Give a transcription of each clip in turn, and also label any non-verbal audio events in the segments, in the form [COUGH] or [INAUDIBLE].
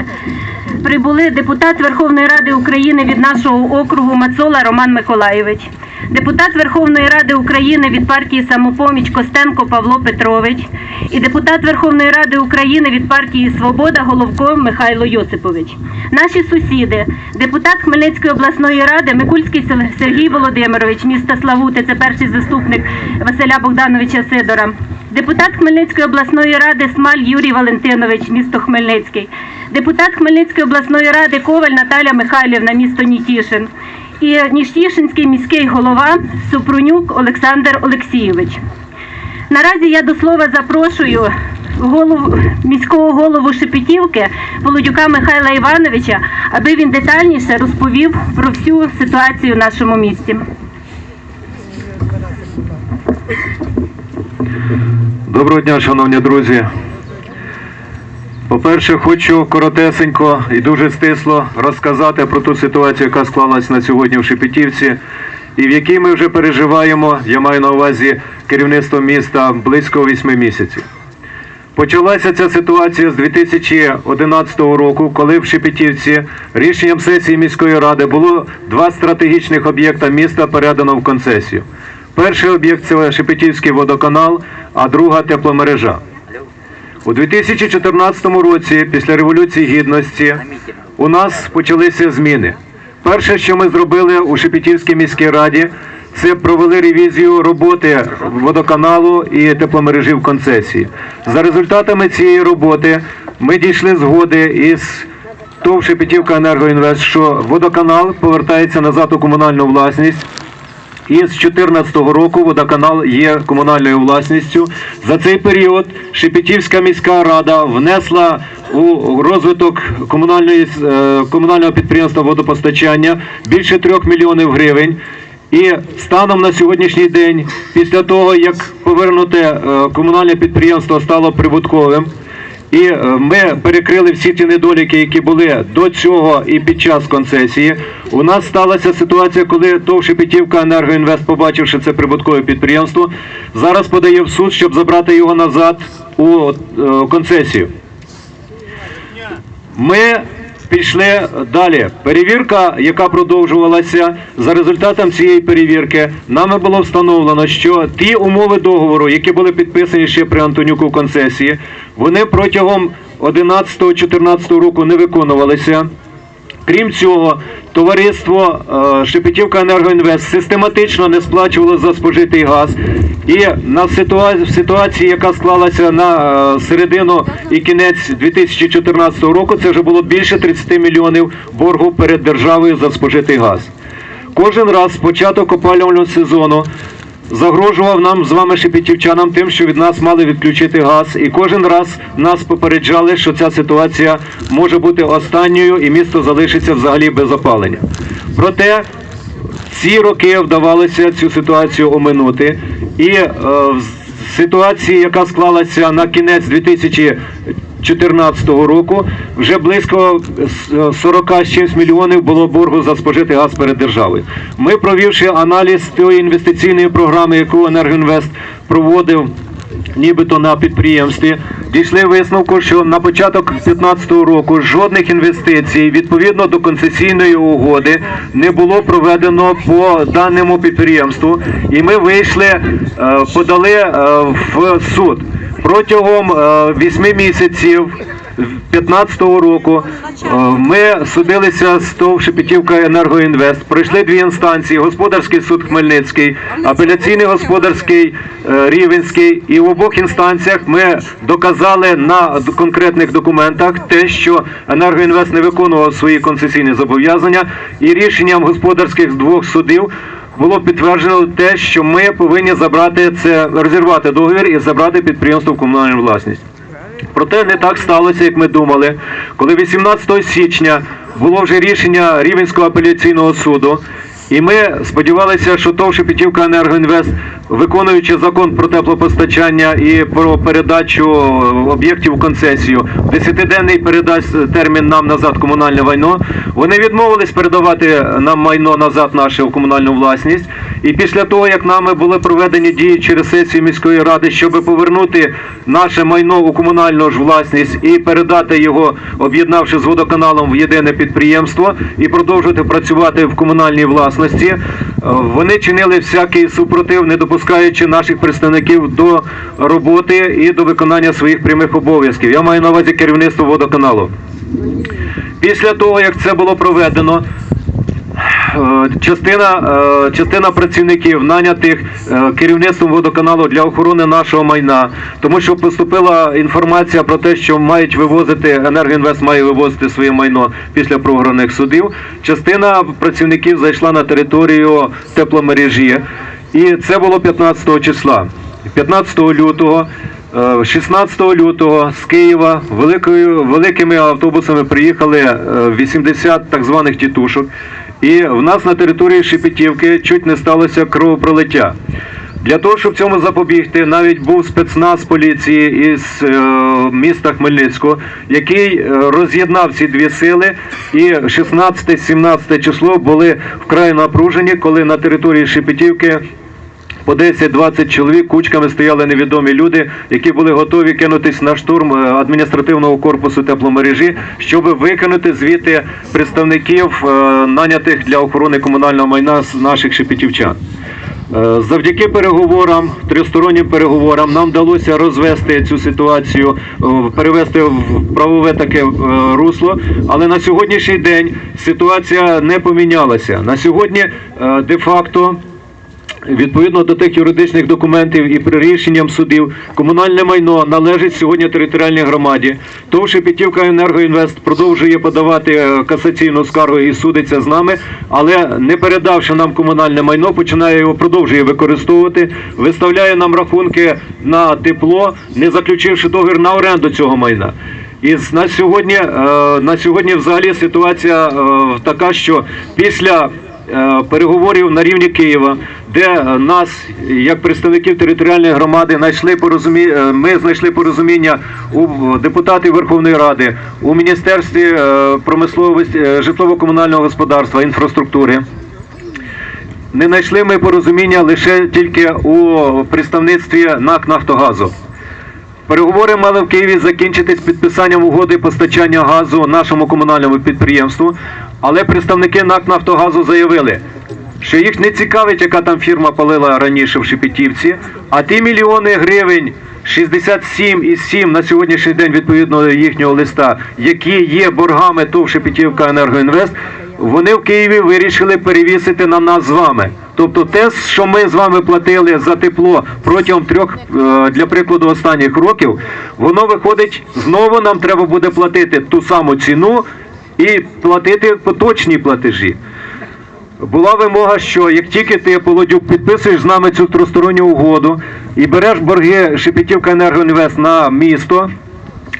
you прибули депутат Верховної Ради України від нашого округу Мацола Роман Миколаєвич, депутат Верховної Ради України від партії Самопоміч Костенко Павло Петрович і депутат Верховної Ради України від партії Свобода Головко Михайло Йосипович. Наші сусіди, депутат Хмельницької обласної ради Микульський Сергій Володимирович, міста Славути, це перший заступник Василя Богдановича Сидора. Депутат Хмельницької обласної ради Смаль Юрій Валентинович, місто Хмельницький, депутат Хмельницької обласної ради Коваль Наталя Михайлівна, місто Нітішин, і Ніштішинський міський голова Супрунюк Олександр Олексійович. Наразі я до слова запрошую голову міського голову Шепетівки Володюка Михайла Івановича, аби він детальніше розповів про всю ситуацію в нашому місті. Доброго дня, шановні друзі. По-перше, хочу коротесенько і дуже стисло розказати про ту ситуацію, яка склалась на сьогодні в Шепетівці, і в якій ми вже переживаємо, я маю на увазі керівництво міста близько вісьми місяців. Почалася ця ситуація з 2011 року, коли в Шепетівці рішенням сесії міської ради було два стратегічних об'єкта міста передано в концесію. Перший об'єкт це Шепетівський водоканал, а друга тепломережа. У 2014 році, після Революції Гідності, у нас почалися зміни. Перше, що ми зробили у Шепетівській міській раді, це провели ревізію роботи водоканалу і тепломережі в концесії. За результатами цієї роботи ми дійшли згоди із ТОВ Шепетівка Енергоінвест, що водоканал повертається назад у комунальну власність. І з 2014 року водоканал є комунальною власністю. За цей період Шепетівська міська рада внесла у розвиток комунальної, е, комунального підприємства водопостачання більше 3 мільйонів гривень. І станом на сьогоднішній день, після того як повернуте е, комунальне підприємство стало прибутковим, і е, ми перекрили всі ті недоліки, які були до цього і під час концесії. У нас сталася ситуація, коли ТОВ Шепетівка Енергоінвест, побачивши це прибуткове підприємство, зараз подає в суд, щоб забрати його назад у е, концесію. Ми пішли далі. Перевірка, яка продовжувалася, за результатом цієї перевірки, нами було встановлено, що ті умови договору, які були підписані ще при Антонюку концесії, вони протягом 11-14 року не виконувалися. Крім цього, товариство е, Шепетівка Енергоінвест систематично не сплачувало за спожитий газ. І на ситуації, яка склалася на е, середину і кінець 2014 року, це вже було більше 30 мільйонів боргу перед державою за спожитий газ. Кожен раз з початок опалювального сезону загрожував нам з вами шепетівчанам тим, що від нас мали відключити газ, і кожен раз нас попереджали, що ця ситуація може бути останньою і місто залишиться взагалі без опалення. Проте ці роки вдавалося цю ситуацію оминути, і е, ситуації, яка склалася на кінець 2014 року, вже близько е, 40 з чимсь мільйонів було боргу за спожитий газ перед державою. Ми, провівши аналіз тієї інвестиційної програми, яку Енергоінвест проводив нібито на підприємстві, дійшли висновку, що на початок 2015 року жодних інвестицій відповідно до концесійної угоди не було проведено по даному підприємству, і ми вийшли, е, подали е, в суд протягом е, вісьми місяців. 2015 року е, ми судилися з ТОВ Шепетівка Енергоінвест. Пройшли дві інстанції: господарський суд Хмельницький, апеляційний господарський е, Рівенський. І в обох інстанціях ми доказали на конкретних документах те, що Енергоінвест не виконував свої концесійні зобов'язання, і рішенням господарських двох судів. Було підтверджено те, що ми повинні забрати це, розірвати договір і забрати підприємство в комунальну власність. Проте не так сталося, як ми думали. Коли 18 січня було вже рішення Рівенського апеляційного суду, І ми сподівалися, що ТОВ Шепетівка Енергоінвест, виконуючи закон про теплопостачання і про передачу об'єктів у концесію, в 10-денний передасть термін нам назад комунальне майно. Вони відмовились передавати нам майно назад наше в комунальну власність. І після того, як нами були проведені дії через сесію міської ради, щоб повернути наше майно у комунальну ж власність і передати його, об'єднавши з водоканалом в єдине підприємство і продовжувати працювати в комунальній власності, е, вони чинили всякий супротив, не допускаючи наших представників до роботи і до виконання своїх прямих обов'язків. Я маю на увазі керівництво водоканалу. Після того, як це було проведено, частина, е, частина працівників нанятих е, керівництвом водоканалу для охорони нашого майна, тому що поступила інформація про те, що мають вивозити енергоінвест має вивозити своє майно після програних судів. Частина працівників зайшла на територію тепломережі, і це було 15 числа. 15 лютого. Е, 16 лютого з Києва великою, великими автобусами приїхали е, 80 так званих тітушок. І в нас на території Шепетівки чуть не сталося кровопролиття. Для того, щоб цьому запобігти, навіть був спецназ поліції із е, міста Хмельницького, який е, роз'єднав ці дві сили. І 16-17 число були вкрай напружені, коли на території Шепетівки по 10-20 чоловік кучками стояли невідомі люди, які були готові кинутись на штурм е, адміністративного корпусу тепломережі, щоб викинути звідти представників, е, нанятих для охорони комунального майна з наших шепетівчан. Е, Завдяки переговорам, тристороннім переговорам, нам вдалося розвести цю ситуацію, перевести в правове таке русло. Але на сьогоднішній день ситуація не помінялася. На сьогодні де-факто. Відповідно до тих юридичних документів і при рішенням судів, комунальне майно належить сьогодні територіальній громаді. ТОВ Шепетівка Енергоінвест продовжує подавати е, касаційну скаргу і судиться з нами, але не передавши нам комунальне майно, починає його продовжує використовувати, виставляє нам рахунки на тепло, не заключивши договір на оренду цього майна. І на сьогодні, е, на сьогодні взагалі ситуація е, така, що після переговорів на рівні Києва, де е, нас, як представників територіальної громади, знайшли порозумі... е, ми знайшли порозуміння у депутатів Верховної Ради, у Міністерстві е, промисловості, е, житлово-комунального господарства, інфраструктури. Не знайшли ми порозуміння лише тільки у представництві НАК Нафтогазу. Переговори мали в Києві закінчитись підписанням угоди постачання газу нашому комунальному підприємству, але представники НАК Нафтогазу заявили, що їх не цікавить, яка там фірма палила раніше в Шепетівці, а ті мільйони гривень, 67,7 на сьогоднішній день відповідно їхнього листа, які є боргами ТОВ Шепетівка Енергоінвест, вони в Києві вирішили перевісити на нас з вами. Тобто те, що ми з вами платили за тепло протягом трьох, е, для прикладу, останніх років, воно виходить, знову нам треба буде платити ту саму ціну і платити поточні платежі. Була вимога, що як тільки ти Полодюк підписуєш з нами цю тристоронню угоду і береш борги Шепетівка Енергоінвест на місто,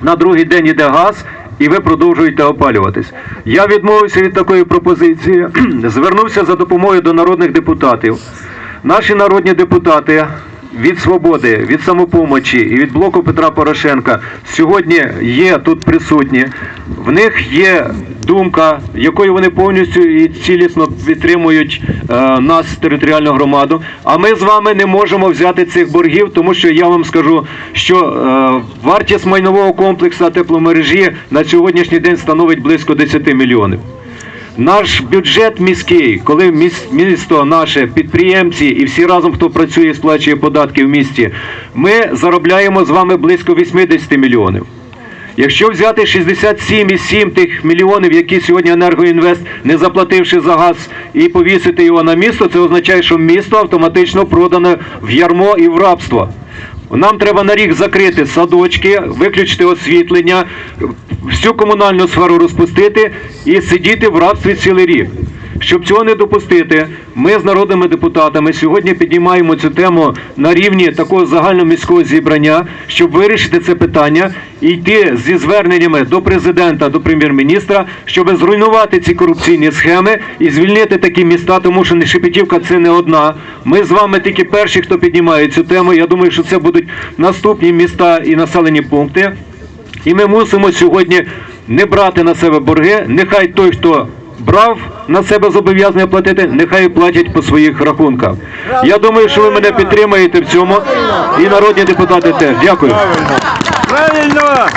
на другий день іде газ, і ви продовжуєте опалюватись. Я відмовився від такої пропозиції, [CLEARS THROAT] звернувся за допомогою до народних депутатів. Наші народні депутати від свободи, від самопомочі і від блоку Петра Порошенка сьогодні є тут присутні. В них є думка, якою вони повністю і цілісно підтримують е, нас, територіальну громаду. А ми з вами не можемо взяти цих боргів, тому що я вам скажу, що е, вартість майнового комплексу тепломережі на сьогоднішній день становить близько 10 мільйонів. Наш бюджет міський, коли місто наше, підприємці і всі разом, хто працює і сплачує податки в місті, ми заробляємо з вами близько 80 мільйонів. Якщо взяти 67,7 тих мільйонів, які сьогодні Енергоінвест, не заплативши за газ, і повісити його на місто, це означає, що місто автоматично продане в ярмо і в рабство. Нам треба на рік закрити садочки, виключити освітлення, всю комунальну сферу розпустити і сидіти в рабстві цілий рік. Щоб цього не допустити, ми з народними депутатами сьогодні піднімаємо цю тему на рівні такого загальноміського зібрання, щоб вирішити це питання і йти зі зверненнями до президента, до прем'єр-міністра, щоб зруйнувати ці корупційні схеми і звільнити такі міста, тому що Шепетівка це не одна. Ми з вами тільки перші, хто піднімає цю тему. Я думаю, що це будуть наступні міста і населені пункти. І ми мусимо сьогодні не брати на себе борги. Нехай той, хто брав на себе зобов'язання платити, нехай платять по своїх рахунках. Я думаю, що ви мене підтримаєте в цьому, і народні депутати теж. Дякую. Правильно!